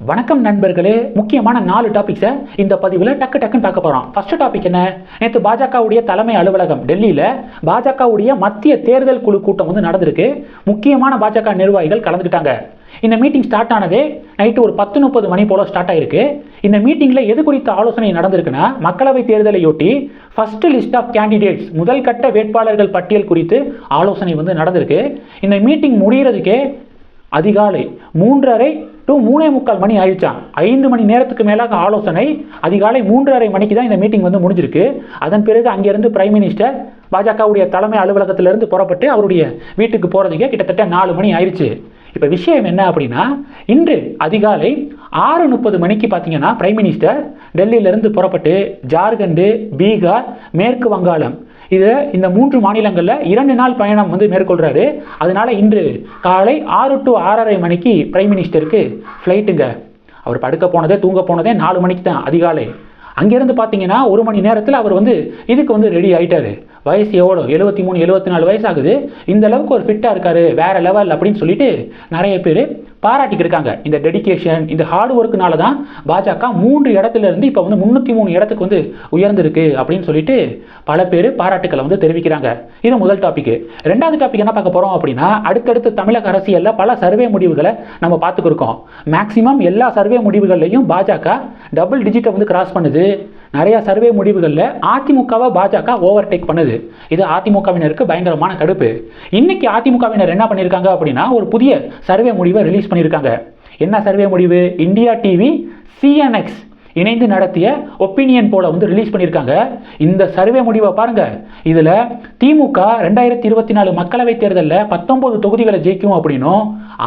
வணக்கம் நண்பர்களே முக்கியமான நாலு டாபிக்ஸை இந்த பதிவில் டக்கு டக்குன்னு பார்க்க போகிறோம் ஃபர்ஸ்ட் டாபிக் என்ன? நேற்று பாஜகவுடைய தலைமை அலுவலகம் டெல்லியில் பாஜகவுடைய மத்திய தேர்தல் குழு கூட்டம் வந்து நடந்திருக்கு. முக்கியமான பாஜக நிர்வாகிகள் கலந்துக்கிட்டாங்க. இந்த மீட்டிங் ஸ்டார்ட் ஆனதே நைட்டு ஒரு பத்து முப்பது மணி போல ஸ்டார்ட் ஆயிருக்கு. இந்த மீட்டிங்கில் எது குறித்த ஆலோசனை நடந்திருக்குன்னா மக்களவை தேர்தலையொட்டி ஃபர்ஸ்ட் லிஸ்ட் ஆஃப் கேண்டிடேட்ஸ் முதல் கட்ட வேட்பாளர்கள் பட்டியல் குறித்து ஆலோசனை வந்து நடந்திருக்கு. இந்த மீட்டிங் முடிகிறதுக்கே அதிகாலை மூன்றரை டு மூணே முக்கால் மணி ஆயிடுச்சான் ஐந்து மணி நேரத்துக்கு மேலாக ஆலோசனை. அதிகாலை மூன்றரை மணிக்கு தான் இந்த மீட்டிங் வந்து முடிஞ்சிருக்கு. அதன் பிறகு அங்கிருந்து பிரைம் மினிஸ்டர் பாஜகவுடைய தலைமை அலுவலகத்திலிருந்து புறப்பட்டு அவருடைய வீட்டுக்கு போகிறதுக்கே கிட்டத்தட்ட நாலு மணி ஆயிடுச்சு. இப்போ விஷயம் என்ன அப்படின்னா இன்று அதிகாலை ஆறு முப்பது மணிக்கு பார்த்தீங்கன்னா பிரைம் மினிஸ்டர் டெல்லியிலிருந்து புறப்பட்டு ஜார்க்கண்டு பீகார் மேற்கு வங்காளம் இது இந்த மூன்று மாநிலங்களில் இரண்டு நாள் பயணம் வந்து மேற்கொள்கிறாரு அதனால இன்று காலை ஆறு டு ஆறரை மணிக்கு பிரைம் மினிஸ்டருக்கு ஃப்ளைட்டுங்க அவர் படுக்க போனதே தூங்க போனதே நாலு மணிக்கு தான் அதிகாலை. அங்கேருந்து பார்த்தீங்கன்னா ஒரு மணி நேரத்தில் அவர் வந்து இதுக்கு வந்து ரெடி ஆகிட்டாரு வயசு எவ்வளோ? எழுபத்தி மூணு எழுபத்தி நாலு வயசாகுது. இந்த அளவுக்கு ஒரு ஃபிட்டாக இருக்காரு வேற லெவல் அப்படின்னு சொல்லிட்டு நிறைய பேர் பாராட்டிக்கிட்டு இருக்காங்க. இந்த டெடிகேஷன் இந்த ஹார்ட் ஒர்க்குனால தான் பாஜக மூன்று இடத்துல இருந்து இப்போ வந்து முந்நூற்றி மூணு இடத்துக்கு வந்து உயர்ந்திருக்கு அப்படின்னு சொல்லிட்டு பல பேர் பாராட்டுக்களை வந்து தெரிவிக்கிறாங்க. இது முதல் டாபிக் ரெண்டாவது டாபிக் என்ன பார்க்க போகிறோம் அப்படின்னா அடுத்தடுத்து தமிழக அரசியலில் பல சர்வே முடிவுகளை நம்ம பார்த்துக்கிருக்கோம். மேக்சிமம் எல்லா சர்வே முடிவுகள்லையும் பாஜக டபுள் டிஜிட்டை வந்து கிராஸ் பண்ணுது. நிறையா சர்வே முடிவுகளில் அதிமுகவை பாஜக ஓவர்டேக் பண்ணுது. இது அதிமுகவினருக்கு பயங்கரமான கடுப்பு இன்னைக்கு அதிமுகவினர் என்ன பண்ணியிருக்காங்க அப்படின்னா ஒரு புதிய சர்வே முடிவை ரிலீஸ் பண்ணியிருக்காங்க என்ன சர்வே முடிவு? இந்தியா டிவி சிஎன்எக்ஸ் இணைந்து நடத்திய ஒப்பீனியன் போல வந்து ரிலீஸ் பண்ணியிருக்காங்க இந்த சர்வே முடிவை பாருங்க. இதில் திமுக ரெண்டாயிரத்தி இருபத்தி நாலு மக்களவைத் தேர்தலில் பத்தொன்பது தொகுதிகளை ஜெயிக்கும் அப்படின்னும்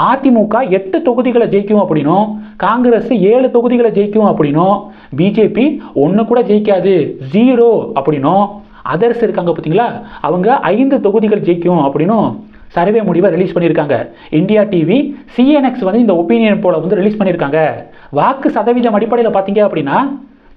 அதிமுக எட்டு தொகுதிகளை ஜெயிக்கும் அப்படின்னும் காங்கிரஸ் ஏழு தொகுதிகளை ஜெயிக்கும் அப்படின்னும் பிஜேபி ஒன்று கூட ஜெயிக்காது. ஜீரோ அப்படின்னும் அதர்ஸ் இருக்காங்க பார்த்தீங்களா? அவங்க ஐந்து தொகுதிகள் ஜெயிக்கும் அப்படின்னும் சர்வே முடிவை ரிலீஸ் பண்ணியிருக்காங்க. இந்தியா டிவி சிஎன்எக்ஸ் வந்து இந்த ஒப்பீனியன் போல வந்து ரிலீஸ் பண்ணியிருக்காங்க. வாக்கு சதவீதம் அடிப்படையில் பார்த்தீங்க அப்படின்னா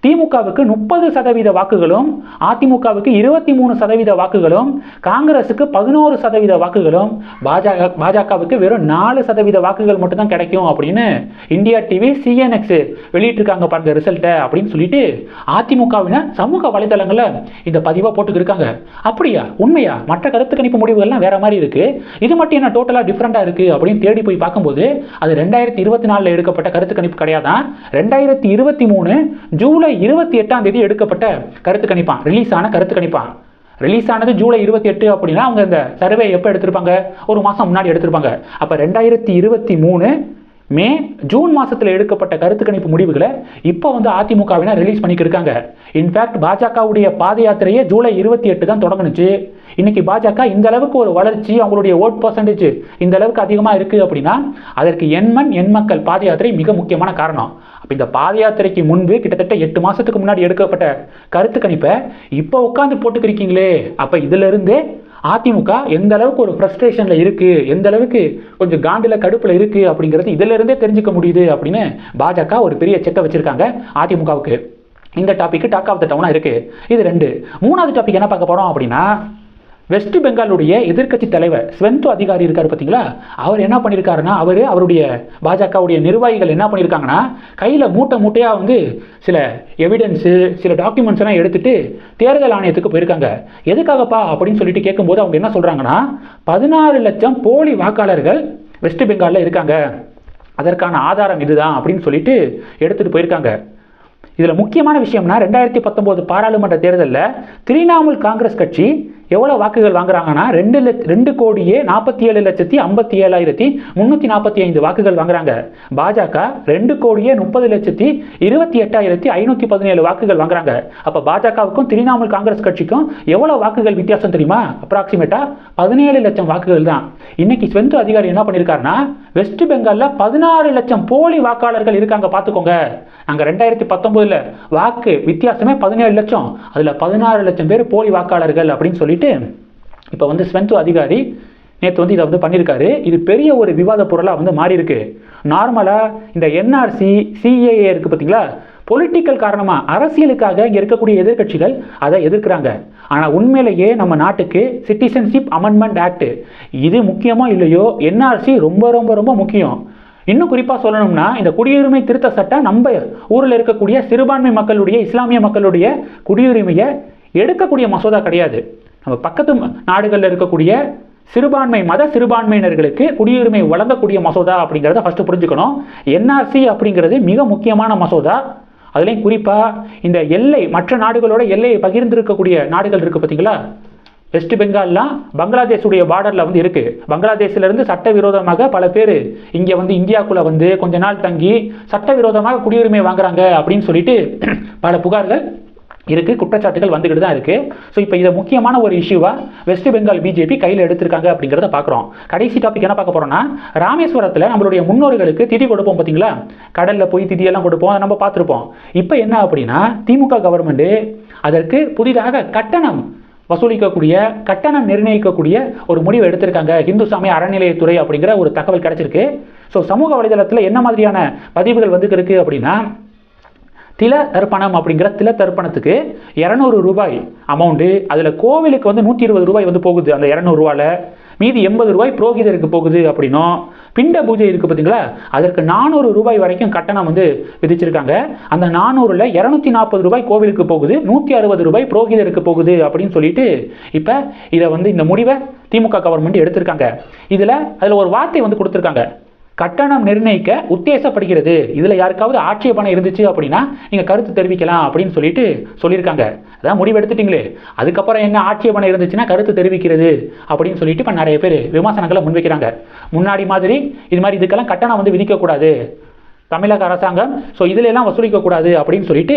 திமுகவுக்கு முப்பது சதவீத வாக்குகளும் அதிமுகவுக்கு இருபத்தி மூணு சதவீத வாக்குகளும் காங்கிரஸுக்கு பதினோரு சதவீத வாக்குகளும் பாஜக பாஜகவுக்கு வெறும் நாலு சதவீத வாக்குகள் மட்டும்தான் கிடைக்கும் அப்படின்னு இந்தியா டிவி சிஎன்எக்ஸ் வெளியிட்டிருக்காங்க பாருங்க ரிசல்ட்டை அப்படின்னு சொல்லிட்டு அதிமுகவினர் சமூக வலைதளங்களில் இந்த பதிவாக போட்டுக்கிருக்காங்க. அப்படியா? உண்மையா? மற்ற கருத்து கணிப்பு முடிவுகள்லாம் வேற மாதிரி இருக்கு. இது மட்டும் என்ன டோட்டலாக டிஃப்ரெண்டாக இருக்கு அப்படின்னு தேடி போய் பார்க்கும்போது அது ரெண்டாயிரத்தி இருபத்தி நாலில் எடுக்கப்பட்ட கருத்து கணிப்பு கிடையாதான் ரெண்டாயிரத்தி இருபத்தி மூணு ஜூலை இருபத்தி எட்டாம் தேதி எடுக்கப்பட்ட கருத்து கணிப்பான். ரிலீஸ் ஆன கருத்து கணிப்பான். ரிலீஸ் ஆனது ஜூலை இருபத்தி எட்டு அப்படின்னா அவங்க இந்த சர்வே எப்போ எடுத்திருப்பாங்க? ஒரு மாதம் முன்னாடி எடுத்திருப்பாங்க. அப்போ ரெண்டாயிரத்தி இருபத்தி மூணு மே ஜூன் மாதத்தில் எடுக்கப்பட்ட கருத்து கணிப்பு முடிவுகளை இப்போ வந்து அதிமுகவினர் ரிலீஸ் பண்ணிக்கிருக்காங்க இன்ஃபேக்ட் பாஜகவுடைய பாத யாத்திரையே ஜூலை இருபத்தி எட்டு தான் தொடங்குனுச்சு. இன்னைக்கு பாஜக இந்த அளவுக்கு ஒரு வளர்ச்சி அவங்களுடைய ஓட் பர்சன்டேஜ் இந்த அளவுக்கு அதிகமாக இருக்குது அப்படின்னா அதற்கு எண்மண் எண்மக்கள் பாத யாத்திரை மிக முக்கியமான காரணம். அப்போ இந்த பாத யாத்திரைக்கு முன்பு கிட்டத்தட்ட எட்டு மாதத்துக்கு முன்னாடி எடுக்கப்பட்ட கருத்து கணிப்பை இப்போ உட்காந்து போட்டுக்கிறீங்களே அப்போ இதிலிருந்தே அதிமுக எந்த அளவுக்கு ஒரு ஃப்ரஸ்ட்ரேஷனில் இருக்குது எந்த அளவுக்கு கொஞ்சம் காண்டில் கடுப்பில் இருக்குது அப்படிங்கிறது இதிலிருந்தே தெரிஞ்சுக்க முடியுது அப்படின்னு பாஜக ஒரு பெரிய செக்கை வச்சுருக்காங்க அதிமுகவுக்கு. இந்த டாபிக் டாக் ஆஃப் த டவுனாக இருக்குது இது ரெண்டு. மூணாவது டாபிக் என்ன பார்க்க போகிறோம் அப்படின்னா வெஸ்ட் பெங்காலுடைய எதிர்க்கட்சி தலைவர் ஸ்வெந்து அதிகாரி இருக்கார் பார்த்தீங்களா அவர் என்ன பண்ணியிருக்காருன்னா அவர் அவருடைய பாஜகவுடைய நிர்வாகிகள் என்ன பண்ணியிருக்காங்கன்னா கையில் மூட்டை மூட்டையாக வந்து சில எவிடன்ஸு சில டாக்குமெண்ட்ஸ் எல்லாம் எடுத்துட்டு தேர்தல் ஆணையத்துக்கு போயிருக்காங்க. எதுக்காகப்பா அப்படின்னு சொல்லிட்டு கேட்கும்போது அவங்க என்ன சொல்கிறாங்கன்னா பதினாறு லட்சம் போலி வாக்காளர்கள் வெஸ்ட் பெங்காலில் இருக்காங்க. அதற்கான ஆதாரம் இதுதான் அப்படின்னு சொல்லிட்டு எடுத்துகிட்டு போயிருக்காங்க. இதில் முக்கியமான விஷயம்னா ரெண்டாயிரத்தி பத்தொம்போது பாராளுமன்ற தேர்தலில் திரிணாமுல் காங்கிரஸ் கட்சி எவ்வளோ வாக்குகள் வாங்குறாங்கன்னா ரெண்டு லட்ச ரெண்டு கோடியே நாற்பத்தி ஏழு லட்சத்தி ஐம்பத்தி ஏழாயிரத்தி முந்நூற்றி நாற்பத்தி ஐந்து வாக்குகள் வாங்குறாங்க. பாஜக ரெண்டு கோடியே முப்பது லட்சத்தி இருபத்தி எட்டாயிரத்தி ஐநூற்றி பதினேழு வாக்குகள் வாங்குறாங்க. அப்போ பாஜகவுக்கும் திரிணாமுல் காங்கிரஸ் கட்சிக்கும் எவ்வளோ வாக்குகள் வித்தியாசம் தெரியுமா? அப்ராக்சிமேட்டாக பதினேழு லட்சம் வாக்குகள் தான். இன்னைக்கு ஸ்வெந்து அதிகாரி என்ன பண்ணியிருக்காருன்னா வெஸ்ட் பெங்காலில் பதினாறு லட்சம் போலி வாக்காளர்கள் இருக்காங்க பார்த்துக்கோங்க. நாங்கள் ரெண்டாயிரத்தி பத்தொம்போதில் வாக்கு வித்தியாசமே பதினேழு லட்சம். அதில் பதினாறு லட்சம் பேர் போலி வாக்காளர்கள் அப்படின்னு சொல்லிட்டு இப்போ வந்து ஸ்வெந்து அதிகாரி நேற்று வந்து இதை வந்து பண்ணியிருக்காரு இது பெரிய ஒரு விவாத பொருளாக வந்து மாறி இருக்கு நார்மலாக இந்த என்ஆர்சி சிஏஏ இருக்குது பார்த்தீங்களா பொலிட்டிக்கல் காரணமாக அரசியலுக்காக இங்கே இருக்கக்கூடிய எதிர்க்கட்சிகள் அதை எதிர்க்கிறாங்க. ஆனால் உண்மையிலேயே நம்ம நாட்டுக்கு சிட்டிசன்ஷிப் அமெண்ட்மெண்ட் ஆக்ட் இது முக்கியமோ இல்லையோ? என்ஆர்சி ரொம்ப ரொம்ப ரொம்ப முக்கியம். இன்னும் குறிப்பாக சொல்லணும்னா இந்த குடியுரிமை திருத்த சட்டம் நம்ம ஊரில் இருக்கக்கூடிய சிறுபான்மை மக்களுடைய இஸ்லாமிய மக்களுடைய குடியுரிமையை எடுக்கக்கூடிய மசோதா கிடையாது. நம்ம பக்கத்து நாடுகளில் இருக்கக்கூடிய சிறுபான்மை மத சிறுபான்மையினர்களுக்கு குடியுரிமை வழங்கக்கூடிய மசோதா அப்படிங்கிறத ஃபஸ்ட்டு புரிஞ்சுக்கணும். என்ஆர்சி அப்படிங்கிறது மிக முக்கியமான மசோதா. அதுலேயும் குறிப்பாக இந்த எல்லை மற்ற நாடுகளோட எல்லையை பகிர்ந்திருக்கக்கூடிய நாடுகள் இருக்குது பார்த்தீங்களா வெஸ்ட் பெங்கால்லாம் பங்களாதேஷுடைய பார்டரில் வந்து இருக்குது பங்களாதேஷ்லேருந்து சட்டவிரோதமாக பல பேர் இங்கே வந்து இந்தியாக்குள்ளே வந்து கொஞ்ச நாள் தங்கி சட்டவிரோதமாக குடியுரிமை வாங்குறாங்க அப்படின்னு சொல்லிட்டு பல புகார்கள் இருக்குது குற்றச்சாட்டுகள் வந்துக்கிட்டு தான் இருக்குது ஸோ இப்போ இதை முக்கியமான ஒரு இஷ்யூவாக வெஸ்ட் பெங்கால் பிஜேபி கையில் எடுத்திருக்காங்க அப்படிங்கிறத பார்க்குறோம் கடைசி டாபிக் என்ன பார்க்க போகிறோம்னா ராமேஸ்வரத்தில் நம்மளுடைய முன்னோர்களுக்கு திதி கொடுப்போம் பார்த்தீங்களா? கடலில் போய் திதியெல்லாம் கொடுப்போம் அதை நம்ம பார்த்துருப்போம். இப்போ என்ன அப்படின்னா திமுக கவர்மெண்ட்டு அதற்கு புதிதாக கட்டணம் வசூலிக்கக்கூடிய கட்டணம் நிர்ணயிக்கக்கூடிய ஒரு முடிவு எடுத்திருக்காங்க. இந்து சமய அறநிலையத்துறை அப்படிங்கிற ஒரு தகவல் கிடைச்சிருக்கு. ஸோ சமூக வலைதளத்தில் என்ன மாதிரியான பதிவுகள் வந்துருக்கு அப்படின்னா தில தர்ப்பணம் அப்படிங்கிற தில தர்ப்பணத்துக்கு இரநூறு ரூபாய் அமௌண்ட்டு அதில் கோவிலுக்கு வந்து நூற்றி இருபது ரூபாய் வந்து போகுது. அந்த இரநூறுவாவில் மீதி எண்பது ரூபாய் புரோகிதருக்கு போகுது அப்படின்னும். பிண்ட பூஜை இருக்குது பார்த்தீங்களா அதற்கு நானூறு ரூபாய் வரைக்கும் கட்டணம் வந்து விதிச்சிருக்காங்க. அந்த நானூறில் இரநூத்தி நாற்பது ரூபாய் கோவிலுக்கு போகுது நூற்றி அறுபது ரூபாய் புரோகிதருக்கு போகுது அப்படின்னு சொல்லிட்டு இப்போ இதை வந்து இந்த முடிவை திமுக கவர்மெண்ட் எடுத்திருக்காங்க. இதில் அதில் ஒரு வார்த்தை வந்து கொடுத்துருக்காங்க. கட்டணம் நிர்ணயிக்க உத்தேசப்படுகிறது. இதில் யாருக்காவது ஆட்சேபணம் இருந்துச்சு அப்படின்னா நீங்கள் கருத்து தெரிவிக்கலாம் அப்படின்னு சொல்லிட்டு சொல்லியிருக்காங்க. அதான் முடிவெடுத்துட்டீங்களே அதுக்கப்புறம் என்ன ஆட்சேபணம் இருந்துச்சுன்னா கருத்து தெரிவிக்கிறது அப்படின்னு சொல்லிட்டு இப்போ நிறைய பேர் விமர்சனங்களை முன்வைக்கிறாங்க. முன்னாடி மாதிரி இது மாதிரி இதுக்கெல்லாம் கட்டணம் வந்து விதிக்கக்கூடாது. தமிழக அரசாங்கம் ஸோ இதிலெல்லாம் வசூலிக்கக்கூடாது அப்படின்னு சொல்லிட்டு